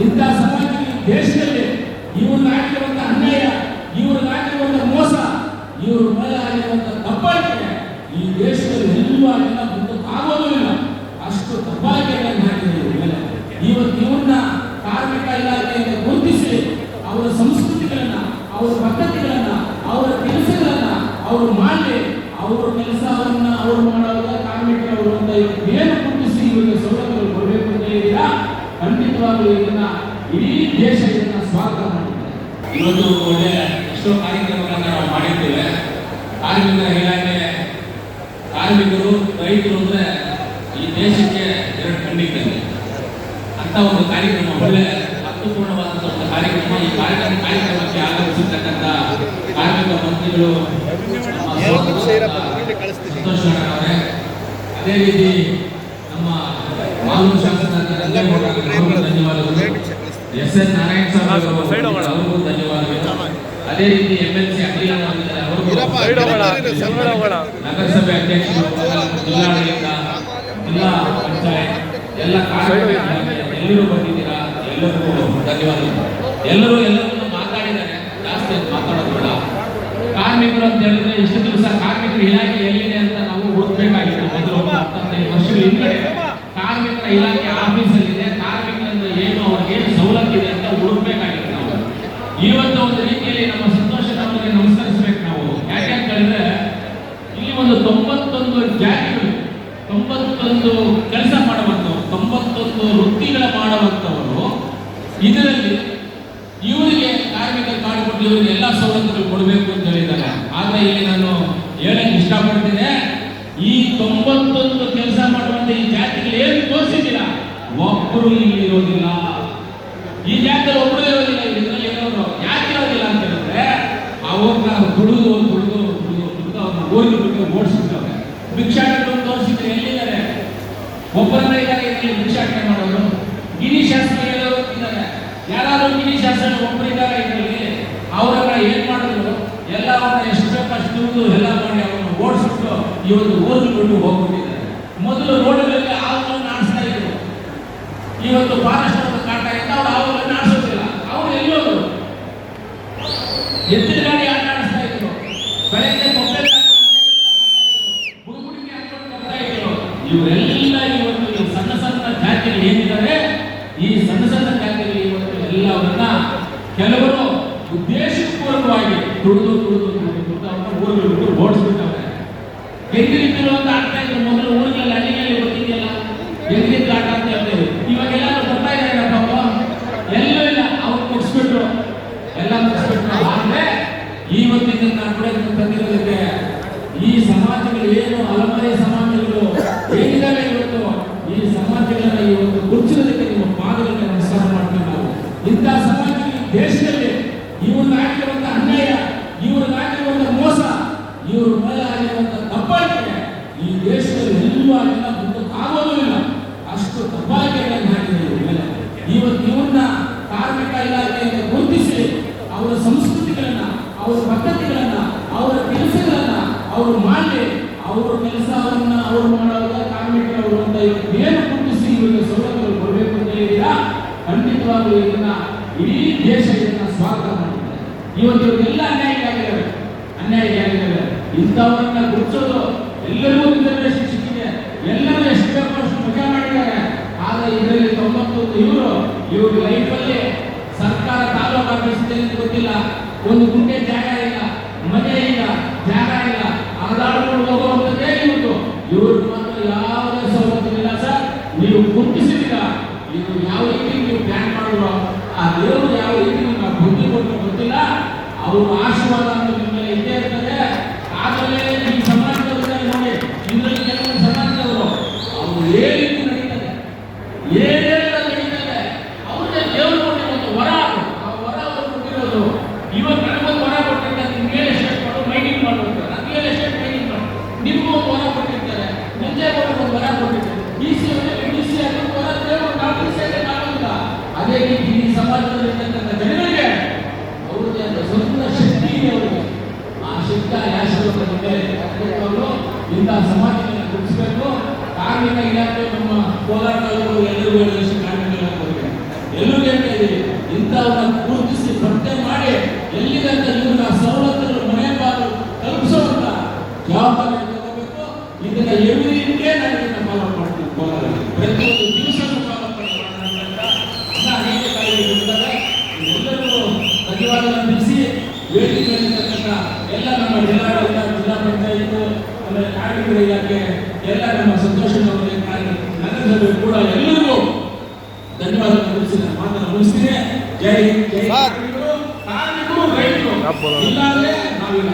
ಇಂಥ ಸಮಾಜ ದೇಶದಲ್ಲಿ ಇವ್ರಿಗೆ ಆಗಿರುವಂಥ ಅನ್ಯಾಯ ಇವ್ರಿಗೆ ಆಗಿರುವಂಥ ಮೋಸ ಇವ್ರ ಮೇಲೆ ಆಗಿರುವಂಥ ದಬ್ಬಾಳಿಕೆ ಈ ದೇಶದಲ್ಲಿ ಎಲ್ಲೂ ಆಗಿಲ್ಲ ಮುಂದೆ ಆಗೋದೂ ಇಲ್ಲ ಅಷ್ಟು ದಬ್ಬಾಳಿಕೆಗಳನ್ನು ಹಾಕಿದೆ ಮೇಲೆ. ಇವತ್ತು ಇವನ್ನ ಕಾರ್ಮಿಕ ಇಲಾಖೆಯಿಂದ ಗುರುತಿಸಿ ಅವರ ಸಂಸ್ಕೃತಿಗಳನ್ನ, ಅವರ ಪದ್ಧತಿಗಳನ್ನ, ಅವರ ಕೆಲಸಗಳನ್ನ ಅವರು ಮಾಡಿ ಅವರ ಕೆಲಸವನ್ನ ಅವರು ಮಾಡೋ ಇಡೀ ದೇಶ ಇದನ್ನ ಸ್ವಾಗತ ಮಾಡಿದ್ದಾರೆ. ಇವತ್ತು ಒಳ್ಳೆ ಎಷ್ಟೋ ಕಾರ್ಯಕ್ರಮಗಳನ್ನ ನಾವು ಮಾಡಿದ್ದೇವೆ. ಕಾರ್ಮಿಕ ಇಲಾಖೆ ಕಾರ್ಮಿಕರು, ರೈತರು ಅಂದ್ರೆ ಈ ದೇಶಕ್ಕೆ ಎರಡು ಕಂಡಿದ್ದಾರೆ ಅಂತ ಒಂದು ಕಾರ್ಯಕ್ರಮ, ಒಳ್ಳೆ ಅರ್ಥಪೂರ್ಣವಾದಂತಹ ಒಂದು ಕಾರ್ಯಕ್ರಮ. ಈ ಕಾರ್ಯಕ್ರಮ, ಕಾರ್ಯಕ್ರಮಕ್ಕೆ ಆಗಮಿಸಿರ್ತಕ್ಕಂಥ ಕಾರ್ಮಿಕ ಮಂತ್ರಿಗಳು ಸಂತೋಷ್ ಅದೇ ರೀತಿ ನಮ್ಮ ಮಾಲೂರು ಶಾಸಕ ಧನ್ಯವಾದಗಳು. ಎಸ್ ಎನ್ ನಾರಾಯಣ ಸ್ವಾಮಿ ಅವರಿಗೂ ಧನ್ಯವಾದಗಳು. ಅದೇ ರೀತಿ ಎಂ ಎಲ್ ಸಿ ಅಖಿಲ ನಗರಸಭೆ ಅಧ್ಯಕ್ಷರು ಜಿಲ್ಲಾಡಳಿತ ಜಿಲ್ಲಾ ಪಂಚಾಯತ್ ಎಲ್ಲ ಎಲ್ಲರೂ ಬಂದಿದ್ದೀರಾ? ಎಲ್ಲರಿಗೂ ಧನ್ಯವಾದಗಳು. ಎಲ್ಲರೂ ಎಲ್ಲರನ್ನು ಮಾತಾಡಿದ್ದಾರೆ. ಜಾಸ್ತಿ ಅಂತ ಮಾತಾಡೋದು ಬೇಡ ಕಾರ್ಮಿಕರು ಅಂತ ಹೇಳಿದ್ರೆ ಇಷ್ಟು ದಿವಸ ಕಾರ್ಮಿಕರ ಇಲಾಖೆ ಎಲ್ಲಿದೆ ಅಂತ ನಾವು ಹುಡುಕ್ಬೇಕಾಗಿತ್ತು. ಮೊದಲು ಹತ್ತೈದು ವರ್ಷಗಳ ಹಿಂದೆ. ಕಾರ್ಮಿಕರ ಇಲಾಖೆ ಆಫೀಸಲ್ಲಿದೆ ಕಾರ್ಮಿಕರಿಂದ ಏನು ಅವ್ರಿಗೆ ಏನು ಸವಲತ್ತು ಇದೆ ಅಂತ ಹುಡುಕ್ಬೇಕಾಗಿತ್ತು ನಾವು ಇವತ್ತು ಒಂದು ರೀತಿಯಲ್ಲಿ ನಮ್ಮ ಸಂತೋಷ ಅವರಿಗೆ ನಮಸ್ಕರಿಸಬೇಕು ನಾವು ಯಾಕೆ ಅಂತ ಹೇಳಿದ್ರೆ ಇಲ್ಲಿ ಒಂದು ತೊಂಬತ್ತೊಂದು ಜಾತಿಗಳು, ತೊಂಬತ್ತೊಂದು ಕೆಲಸ ಮಾಡುವಂಥವ್ರು ತೊಂಬತ್ತೊಂದು ವೃತ್ತಿಗಳ ಮಾಡುವಂಥವರು ಇದರಲ್ಲಿ ಇವರಿಗೆ ಕಾರ್ಮಿಕ ಕಾರ್ಡ್ ಕೊಟ್ಟು ಇವರಿಗೆ ಎಲ್ಲ ಸವಲತ್ತುಗಳು ಕೊಡಬೇಕು ಅಂತ ಹೇಳಿದ್ದಾರೆ. ಆದರೆ ಇಲ್ಲಿ ನಾನು ಹೇಳಕ್ ಇಷ್ಟಪಡ್ತೀನಿ, ಈ ತೊಂಬತ್ತೊಂದು ಕೆಲಸ ಮಾಡುವಂತ ಈ ಜಾತಿಗಳು ಏನು ತೋರಿಸಿದ್ದೀರಾ ಒಬ್ಬರು ಇಲ್ಲಿ ಇರೋದಿಲ್ಲ ಈ ಜಾತಿಯಲ್ಲಿ ಒಬ್ಬರು ಇರೋದಿಲ್ಲ ಇದರಲ್ಲಿ ಇರೋರು ಯಾಕೆ ಇರೋದಿಲ್ಲ ಅಂತ ಹೇಳಿದ್ರೆ ಅವ್ರನ್ನ ದುಡಿದು ದುಡಿದು ದುಡಿದು ದುಡಿದು ಅವ್ರನ್ನ ಓದಿ ಬಿಟ್ಟು ಭಿಕ್ಷಾಟನೆ ತೋರಿಸಿದ್ರೆ ಎಲ್ಲಿದ್ದಾರೆ? ಒಬ್ಬರನ್ನ ಇದರಲ್ಲಿ ಭಿಕ್ಷಾಟನೆ ಮಾಡೋರು. ಗಿರಿ ಶಾಸ್ತ್ರ ಇದ್ದಾರೆ. ಯಾರಾದರೂ ಗಿರಿ ಶಾಸ್ತ್ರ ಒಬ್ಬರಿದ್ದಾರೆ ಇದರಲ್ಲಿ ಅವರನ್ನ ಏನ್ ಮಾಡಿದ್ರು? ಎಲ್ಲ ಎಲ್ಲವನ್ನ ಎಷ್ಟು ಬೇಕಷ್ಟು ಎಲ್ಲ ಮಾಡಿ ಅವರನ್ನು ಓಡಿಸ್ಬಿಟ್ಟು ಇವತ್ತು ಓದಿಕೊಂಡು ಬಿಟ್ಟು ಹೋಗ್ಬಿಟ್ಟಿದ್ದಾರೆ. ಮೊದಲು ರೋಡ್ಗಳಲ್ಲಿ ಆವುಗಳನ್ನು ಆಡಿಸ್ತಾ ಇದ್ರು. ಇವತ್ತು ಫಾರೆಸ್ಟ್ ಕಾಟ ಇಂದ. ಅವ್ರು ಆವುಗಳನ್ನು ಆಡಿಸೋದಿಲ್ಲ ಅವ್ರು ಎಲ್ಲಿ ಹೋದ್ರು ಆಟ ಆಡಿಸ್ತಾ ಇದ್ರು ಬೆಳಗ್ಗೆ ಮೊಬೈಲ್ ಬುಡುಬುಡಿಕೆ ಹಾಕೊಂಡು ಬರ್ತಾ ಇದ್ರು ಇವರೆಲ್ಲ ಇವತ್ತು ಈ ಸಣ್ಣ ಸಣ್ಣ ಜಾತಿಗಳು ಏನಿದ್ದಾರೆ, ಈ ಸಣ್ಣ ಸಣ್ಣ ಜಾತಿಗಳು ಇವತ್ತು ಎಲ್ಲವನ್ನ ಕೆಲವರು ಉದ್ದೇಶಪೂರ್ವಕವಾಗಿ ದುಡಿದು ತುಳಿದು ತುಳಿದು ದುಡಿದು ಅವ್ರನ್ನ ಊರುಗಳು ಬಿಟ್ಟು ಓಡಿಸ್ಬಿಟ್ಟವ್ರೆ. ಹೆಂಗಿರಿದ್ರು ಅಂತ ಆಗ್ತಾ ಇದ್ರು ಮೊದಲು ಊರುಗಳಲ್ಲಿ ಹಳ್ಳಿಗಳಲ್ಲಿ ಗೊತ್ತಿದೆಯಲ್ಲ ಹೆಂಗಿರಿದ್ರು ಆಟ ಅಂತ ಹೇಳ್ತೇವೆ ಇವಾಗ ಎಲ್ಲರೂ ಬರ್ತಾ ಇದ್ದಾರೆ ಪಾಪ? ಎಲ್ಲೂ ಇಲ್ಲ, ಅವ್ರು ಮುಗಿಸ್ಬಿಟ್ರು. ಎಲ್ಲ ಮುಗಿಸ್ಬಿಟ್ರು. ಆದ್ರೆ ಇವತ್ತಿನ ನಾನು ಕೂಡ ತಂದಿರೋದಕ್ಕೆ ಈ ಸಮಾಜಗಳು ಏನು ಅಲಮಾರಿ ಸಮಾಜಗಳು ಏನಿದಾವೆ ಇವತ್ತು ಈ ಸಮಾಜಗಳನ್ನ ಇವತ್ತು ಗುರುತಿಸೋದಕ್ಕೆ ನಿಮ್ಮ ಪಾದಗಳಿಗೆ ನಮಸ್ಕಾರ ಮಾಡ್ತೀವಿ ನಾವು ಇಂಥ ಸಮಾಜ ದೇಶದಲ್ಲಿ ಇವ್ರನ್ನ ಆಗಿರುವಂತ ಅನ್ಯಾಯ ಇವ್ರನ್ನ ಆಗಿರುವಂತ ಮೋಸ ಇವ್ರ ಮೇಲೆ ಆಗಿರುವಂತ ದಬ್ಬಾಳಿಕೆ ಈ ದೇಶದಲ್ಲಿ ಎಲ್ಲೂ ಆಗಿಲ್ಲ ಮುಂದಕ್ಕೆ ಆಗೋದೂ ಇಲ್ಲ ಅಷ್ಟು ದಬ್ಬಾಳಿಕೆಗಳನ್ನು ಹಾಕಿದ್ದಾರೆ ಇವ್ರ ಮೇಲೆ. ಇವತ್ತು ಇವ್ರನ್ನ ಕಾರ್ಮಿಕ ಇಲಾಖೆಯಿಂದ ಗುರುತಿಸಿ ಅವರ ಸಂಸ್ಕೃತಿಗಳನ್ನ, ಅವರ ಪದ್ಧತಿಗಳನ್ನ, ಅವರ ಕೆಲಸಗಳನ್ನ ಅವರು ಮಾಡಿ ಅವರ ಕೆಲಸವನ್ನ ಅವರು ಮಾಡುವಾಗ ಕಾರ್ಮಿಕರವರು ಅಂತ ಇವತ್ತು ಏನು ಗುರುತಿಸಿ ಇವರಿಗೆ ಸೌಲಭ್ಯಗಳು ಕೊಡಬೇಕು ಅಂತ ಹೇಳಿದ್ದೀರಾ ಖಂಡಿತವಾಗ್ಲೂ ಇದನ್ನ ಇಡೀ ದೇಶ ಇದನ್ನ ಸ್ವಾಗತ ಮಾಡಿದ್ದಾರೆ ಇವತ್ತು ಎಲ್ಲ ಅನ್ಯಾಯ ಅನ್ಯಾಯಕ್ಕಾಗಿದ್ದಾರೆ ಇಂಥವರನ್ನ ಗುರುತಿಸೋದು ಎಲ್ಲರಿಗೂ ರಿಸರ್ವೇಶನ್ ಸಿಕ್ಕಿದೆ. ಎಲ್ಲರೂ ಎಷ್ಟು ಅಷ್ಟು ಮಜಾ ಮಾಡಿದ್ದಾರೆ. ಆದರೆ ಇದರಲ್ಲಿ ತೊಂಬತ್ತೊಂದು ಇವರು, ಇವ್ರ ಲೈಫಲ್ಲಿ ಸರ್ಕಾರ ತಾಲೂಕು ಆಫೀಸ್ ಇದೆ ಅಂತ ಗೊತ್ತಿಲ್ಲ. ಒಂದು ಗುಂಡೆ ಜಾಗ ಇಲ್ಲ, ಮನೆ ಇಲ್ಲ, ಜಾಗ ಇಲ್ಲ. ಅಲ್ಲಾಡ್ಕೊಂಡು ಹೋಗುವಂಥದ್ದೇ ಇವತ್ತು ಇವ್ರಿಗೆ ಮಾತ್ರ ಯಾವುದೇ ಸವಲತ್ತು ಇಲ್ಲ ಸರ್. ನೀವು ಗುರುತಿಸಿಲ್ಲ ಇದು ಯಾವ ರೀತಿ ನೀವು ಪ್ಲಾನ್ ಮಾಡಿದ್ರು? ಆ ದೇವರು ಯಾವ ರೀತಿ ನಾವು ಗೊತ್ತಿಲ್ಲ. ಅವ್ರ ಆಶೀರ್ವಾದ ನಿಮ್ಮ ಮೇಲೆ ಇದ್ದೇ ಇಂಥ ಸಮಾಜವನ್ನು ಗುರುತಿಸಬೇಕು. ಕಾರ್ಮಿಕ ಇಲಾಖೆ ನಮ್ಮ ಕೋಲಾರ ತಾಲೂಕು ಎಲ್ಲರಿಗೂ ಹೇಳೋದು ಕಾರ್ಮಿಕ ಇಲಾಖೆ ಎಲ್ಲರೂ ಹೇಳ್ತಾ ಇದ್ದೀವಿ ಇಂಥವನ್ನ ಗುರುತಿಸಿ ಪತ್ತೆ ಮಾಡಿ ಎಲ್ಲಿದಂತ ಇವ್ರನ್ನ ಸವಲತ್ತುಗಳು ಮನೆ ಬಾಗಿಲು ತಲುಪಿಸುವಂತ ಜವಾಬ್ದಾರಿ ತಗೋಬೇಕು. ಇದನ್ನ ಎವ್ರಿ ನಾನು ದಿವಸ ಫಾಲೋ ಮಾಡ್ತೀನಿ ಕೋಲಾರ ಪ್ರತಿಯೊಂದು ಕಾರ್ಯಗಳು ಫಾಲೋ ಎಲ್ಲರಿಗೂ ಧನ್ಯವಾದಗಳನ್ನು ತಿಳಿಸಿ, ವೇದಿಕೆಯಲ್ಲಿರ್ತಕ್ಕಂಥ ಎಲ್ಲ ನಮ್ಮ ಜಿಲ್ಲಾಡಳಿತ ಜಿಲ್ಲಾ ಪಂಚಾಯತ್ ಆಮೇಲೆ ಕಾರ್ಮಿಕರ ಇಲಾಖೆ ಎಲ್ಲ ನಮ್ಮ ಸಂತೋಷ ನಗರಸಭೆ ಕೂಡ ಎಲ್ಲರಿಗೂ ಧನ್ಯವಾದ ತಿಳಿಸಿದ ಮಾತನ್ನು ಮುಗಿಸ್ತೀನಿ. ಜೈ ಜೈ ಕಾರ್ಮಿಕರು ರೈತರು. ಇಲ್ಲಾಂದ್ರೆ ನಾವಿಲ್ಲ.